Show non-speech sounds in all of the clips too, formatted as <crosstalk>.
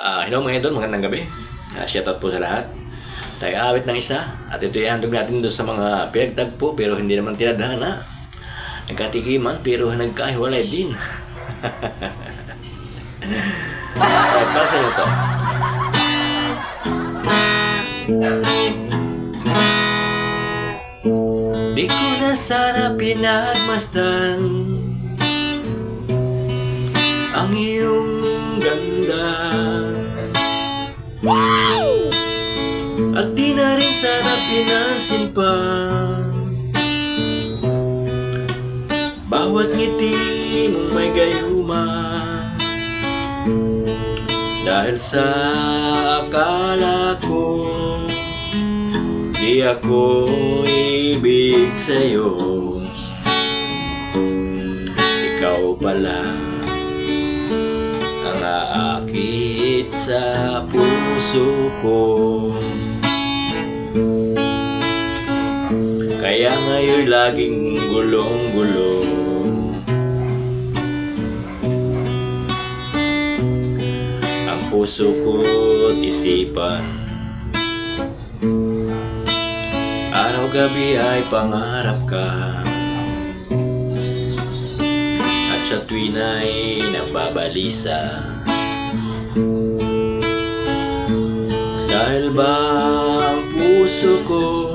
Ah, hello mga idol, magandang gabi. Uh, shoutout po sa lahat. Tayo awit ng isa at ito ihandog natin doon sa mga pinagtagpo pero hindi naman tinadhana. Nagkatikiman pero nagkahiwalay din. <laughs> Alright, para sa inyo to. Di ko na sana pinagmasdan ganda At di na rin sana pinansin pa. Bawat ngiti mong may gayuma Dahil sa akala ko Di ako ibig sa'yo. Ikaw pala ang aakit sa puso ko. Kaya ngayon laging gulong-gulo. Ang puso ko't isipan. Araw-gabi ay pangarap ka sa tuwin ay nagbabalisa. Dahil ba ang puso ko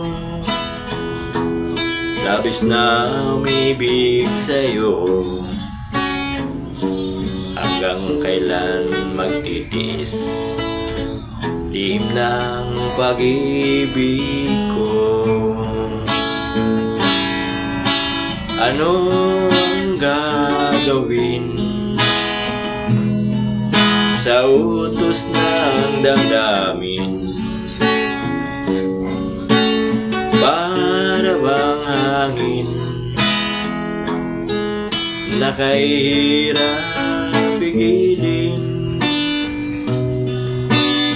Labis na umibig sa'yo? Hanggang kailan magtitiis? Lihim ng pag-ibig ko. Ano ang gagawin Sa utos ng damdamin. Para bang hangin Nakahirap pigilin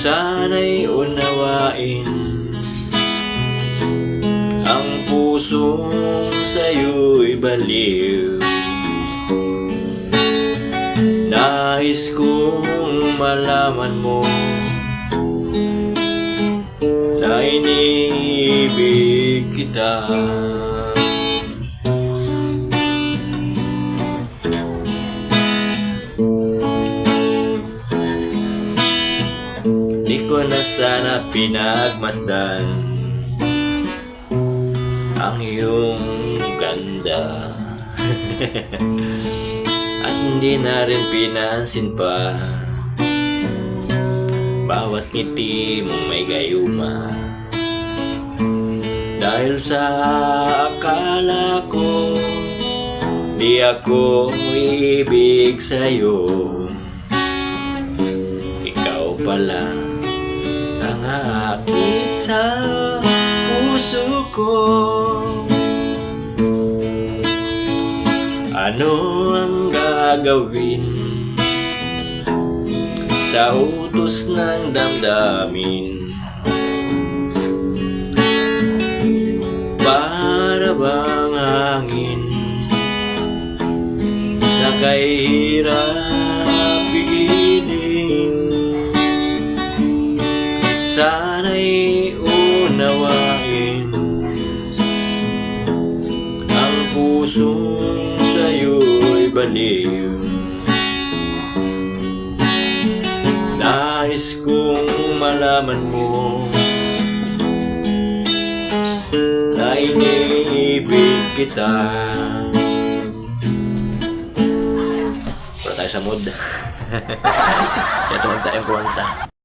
Sana'y unawain Ang pusong sa'yo'y baliw Nais kong malaman mo Na inibig kita. Di ko na sana pinagmasdan Ang iyong ganda <laughs> hindi na rin pinansin pa. Bawat ngiti mong may gayuma. Dahil sa akala ko Di ako ibig sa'yo. Ikaw pala ang akit sa puso ko. Ano ang gagawin. Sa utos ng damdamin. Para bang hangin na kahirap pigilin Sana'y unawain Ang sa'yo'y baliw Nais kong malaman mo Na iniibig kita. Para tayo sa mood. <laughs> Ito ang tayong kumanta